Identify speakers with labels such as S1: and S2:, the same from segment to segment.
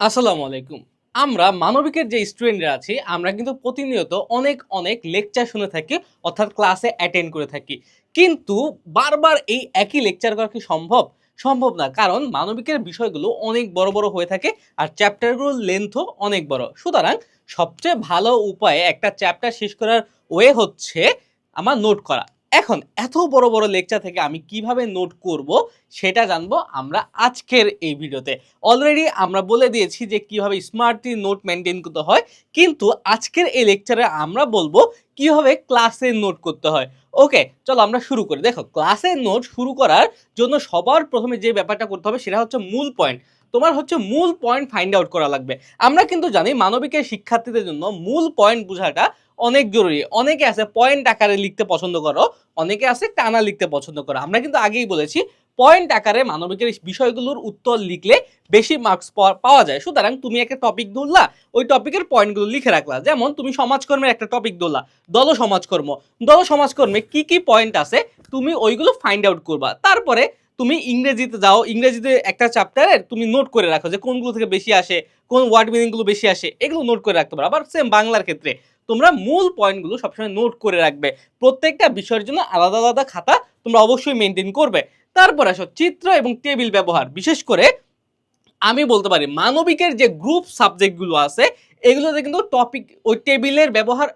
S1: আসসালামু আলাইকুম। আমরা মানবিকের যে স্টুডেন্টরা আছি, আমরা কিন্তু প্রতিনিয়ত অনেক অনেক লেকচার শুনে থাকি, অর্থাৎ ক্লাসে অ্যাটেন্ড করে থাকি। কিন্তু বারবার এই একই লেকচার করা কি সম্ভব? সম্ভব না, কারণ মানবিকের বিষয়গুলো অনেক বড় বড় হয়ে থাকে আর চ্যাপ্টারগুলোর লেন্থও অনেক বড়। সুতরাং সবচেয়ে ভালো উপায়ে একটা চ্যাপ্টার শেষ করার ওয়ে হচ্ছে আমার নোট করা। এখন এত বড় বড় লেকচার থেকে আমি কীভাবে নোট করব সেটা জানব আমরা আজকের এই ভিডিওতে। অলরেডি আমরা বলে দিয়েছি যে কীভাবে স্মার্টলি নোট মেনটেন করতে হয়, কিন্তু আজকের এই লেকচারে আমরা বলব কীভাবে ক্লাসে নোট করতে হয়। ওকে চলো আমরা শুরু করি। দেখো ক্লাসে নোট শুরু করার জন্য সবার প্রথমে যে ব্যাপারটা করতে হবে সেটা হচ্ছে মূল পয়েন্ট তোমার হচ্ছে মূল পয়েন্ট ফাইন্ড আউট করা লাগবে। আমরা কিন্তু জানি মানবিকের শিক্ষার্থীদের জন্য মূল পয়েন্ট বোঝাটা অনেক জরুরি। অনেকে আছে পয়েন্ট আকারে লিখতে পছন্দ করো, অনেকে আছে টানা লিখতে পছন্দ করো। আমরা কিন্তু আগেই বলেছি পয়েন্ট আকারে মানবিকের বিষয়গুলোর উত্তর লিখলে বেশি মার্কস পাওয়া যায়। সুতরাং তুমি একটা টপিক ধরলা, ওই টপিকের পয়েন্টগুলো লিখে রাখলা। যেমন তুমি সমাজকর্মের একটা টপিক ধরলা, দল সমাজকর্ম। দল সমাজকর্মে কি কি পয়েন্ট আছে, তুমি ওইগুলো ফাইন্ড আউট করবা। তারপরে তুমি ইংরেজিতে যাও, ইংরেজিতে একটা চ্যাপ্টারের তুমি নোট করে রাখো যে কোনগুলো থেকে বেশি আসে, কোন ওয়ার্ড মিনিংগুলো বেশি আসে, এগুলো নোট করে রাখতে পারো। আবার সেম বাংলার ক্ষেত্রে তোমরা মূল পয়েন্টগুলো সবসময় নোট করে রাখবে। প্রত্যেকটা বিষয়ের জন্য আলাদা আলাদা খাতা তোমরা অবশ্যই মেনটেন করবে। তারপর আসো চিত্র এবং টেবিল ব্যবহার। বিশেষ করে আমি বলতে পারি, মানবিকের যে গ্রুপ সাবজেক্টগুলো আছে, এগুলোতে কিন্তু টপিক ওই টেবিলের ব্যবহার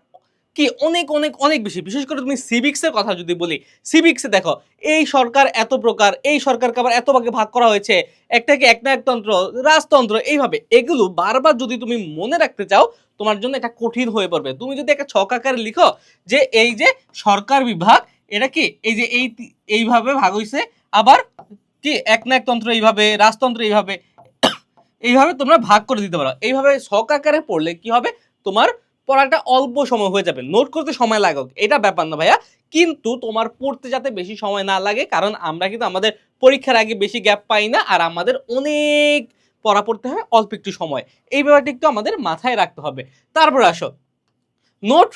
S1: কি অনেক অনেক অনেক বেশি। বিশেষ করে তুমি সিভিক্সের কথা যদি বলি সিভিক্সে দেখো, এই সরকার এত প্রকার, এই সরকারকে আবার এত ভাগে ভাগ করা হয়েছে একটাকে একনায়কতন্ত্র রাজতন্ত্র, এইভাবে। এগুলো বারবার যদি তুমি মনে রাখতে চাও, তোমার জন্য এটা কঠিন হয়ে পড়বে। তুমি যদি একটা ছক আকারে লিখো যে এই যে সরকার বিভাগ, এটা কি এই যে এই এইভাবে ভাগ হইছে, আবার কি একনায়কতন্ত্র এইভাবে, রাজতন্ত্র এইভাবে এইভাবে তোমরা ভাগ করে দিতে পারো। এইভাবে ছক আকারে পড়লে কি হবে? তোমার পড়াটা অল্প সময় হয়ে যাবে। নোট করতে সময় লাগুক। এটা ব্যাপার না ভাইয়া। কিন্তু তোমার পড়তে যাতে বেশি সময় না লাগে, কারণ আমরা কিন্তু আমাদের পরীক্ষার আগে বেশি গ্যাপ পাই না, আর আমাদের অনেক পড়া পড়তে হয়, অল্প একটু সময়। এই ব্যাপারটা একটু আমাদের মাথায় রাখতে হবে। তারপর আসো। নোট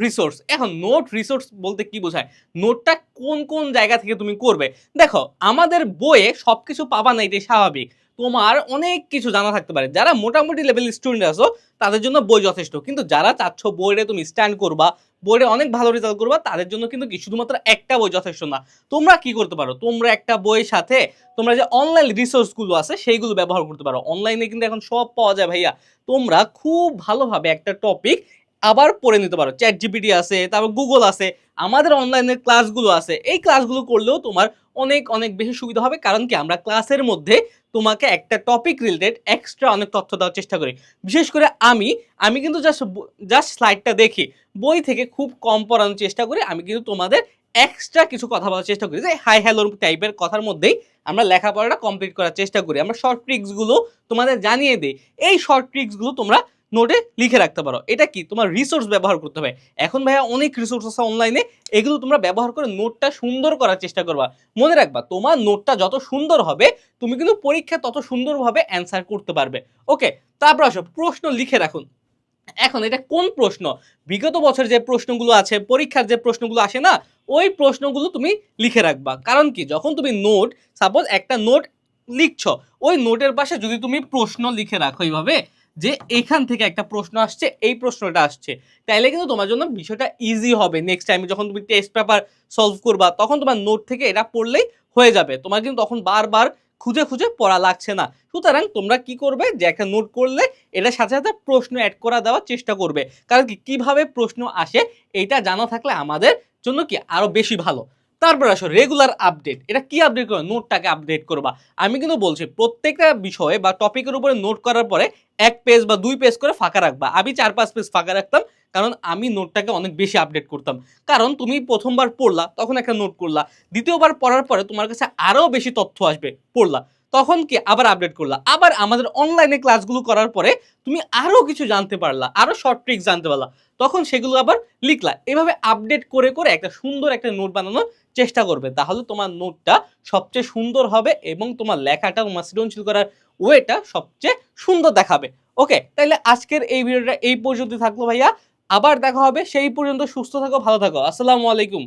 S1: রিসোর্স এখন নোট রিসোর্স বলতে কি বোঝায়? নোটটা কোন কোন জায়গা থেকে তুমি করবে? দেখো, আমাদের বইয়ে সব কিছু পাবা না, এটাই স্বাভাবিক। তোমার অনেক কিছু জানা থাকতে পারে। যারা মোটামুটি লেভেল স্টুডেন্ট আছো, তাদের জন্য বই যথেষ্ট। কিন্তু যারা চাচ্ছ বইয়ে তুমি স্ট্যান্ড করবা, বইয়ে অনেক ভালো রেজাল্ট করবা, তাদের জন্য কিন্তু কি শুধুমাত্র একটা বই যথেষ্ট না। তোমরা কি করতে পারো? তোমরা একটা বইয়ের সাথে তোমরা যে অনলাইন রিসোর্সগুলো আছে, সেইগুলো ব্যবহার করতে পারো। অনলাইনে কিন্তু এখন সব পাওয়া যায় ভাইয়া। তোমরা খুব ভালোভাবে একটা টপিক আবার পড়ে নিতে পারো। চ্যাট জিপিটি আছে, তারপর গুগল আছে, আমাদের অনলাইনের ক্লাসগুলো আছে। এই ক্লাসগুলো করলেও তোমার অনেক অনেক বেশি সুবিধা হবে। কারণ কি? আমরা ক্লাসের মধ্যে তোমাকে একটা টপিক রিলেটেড এক্সট্রা অনেক তথ্য দেওয়ার চেষ্টা করি। বিশেষ করে আমি আমি কিন্তু জাস্ট জাস্ট স্লাইডটা দেখি। বই থেকে খুব কম পড়ানোর চেষ্টা করি। আমি কিন্তু তোমাদের এক্সট্রা কিছু কথা বলার চেষ্টা করি। যে হাই হ্যালো টাইপের কথার মধ্যেই আমরা লেখাপড়াটা কমপ্লিট করার চেষ্টা করি। আমরা শর্ট ট্রিক্সগুলো তোমাদের জানিয়ে দিই। এই শর্ট ট্রিক্সগুলো তোমরা নোটে লিখে রাখতে পারো। এটা কি? তোমার রিসোর্স ব্যবহার করতে হবে। এখন ভাইয়া অনেক রিসোর্স আছে অনলাইনে এগুলো তোমরা ব্যবহার করে নোটটা সুন্দর করার চেষ্টা করবা। মনে রাখবা, তোমার নোটটা যত সুন্দর হবে, তুমি কিন্তু পরীক্ষা তত সুন্দরভাবে অ্যান্সার করতে পারবে। ওকে তারপর আসো, প্রশ্ন লিখে রাখুন। এখন এটা কোন প্রশ্ন? বিগত বছর যে প্রশ্নগুলো আছে, পরীক্ষার যে প্রশ্নগুলো আসে না, ওই প্রশ্নগুলো তুমি লিখে রাখবা। কারণ কি? যখন তুমি নোট সাপোজ একটা নোট লিখছ, ওই নোটের পাশে যদি তুমি প্রশ্ন লিখে রাখো এইভাবে যে এখান থেকে একটা প্রশ্ন আসছে, এই প্রশ্নটা আসছে। তাইলে কিন্তু তোমার জন্য বিষয়টা ইজি হবে নেক্সট টাইম যখন তুমি টেস্ট পেপার সলভ করবা, তখন তোমার নোট থেকে এটা পড়লেই হয়ে যাবে। তোমার কিন্তু তখন বারবার খুঁজে খুঁজে পড়া লাগছে না। সুতরাং তোমরা কি করবে? যে একটা নোট করলে এটার সাথে সাথে প্রশ্ন অ্যাড করা দেওয়ার চেষ্টা করবে। কারণ কি, কীভাবে প্রশ্ন আসে, এইটা জানা থাকলে আমাদের জন্য কি আরও বেশি ভালো। তারপর আসো রেগুলার আপডেট এটা কি আপডেট করবে? নোটটাকে আপডেট করবা। আমি কিন্তু বলছি, প্রত্যেকটা বিষয়ে বা টপিকের উপরে নোট করার পরে এক পেজ বা দুই পেজ করে ফাঁকা রাখবা। আমি চার পাঁচ পেজ ফাঁকা রাখতাম, কারণ আমি নোটটাকে অনেক বেশি আপডেট করতাম। কারণ তুমি প্রথমবার পড়লা, তখন একটা নোট করলা। দ্বিতীয়বার পড়ার পরে তোমার কাছে আরও বেশি তথ্য আসবে, পড়লা। তখন কি আবার আপডেট করলা? আবার আমাদের অনলাইনে ক্লাসগুলো করার পরে তুমি আরও কিছু জানতে পারলা আরও শর্ট ট্রিক্স জানতে পারলা। তখন সেগুলো আবার লিখলা। এভাবে আপডেট করে করে একটা সুন্দর একটা নোট বানানোর চেষ্টা করবে। তাহলে তোমার নোটটা সবচেয়ে সুন্দর হবে এবং তোমার লেখাটা তোমার সৃজনশীল করার ওয়েটা সবচেয়ে সুন্দর দেখাবে। ওকে তাইলে আজকের এই ভিডিওটা এই পর্যন্ত থাকল ভাইয়া। আবার দেখা হবে। সেই পর্যন্ত সুস্থ থাকো, ভালো থাকো। আসসালামু আলাইকুম।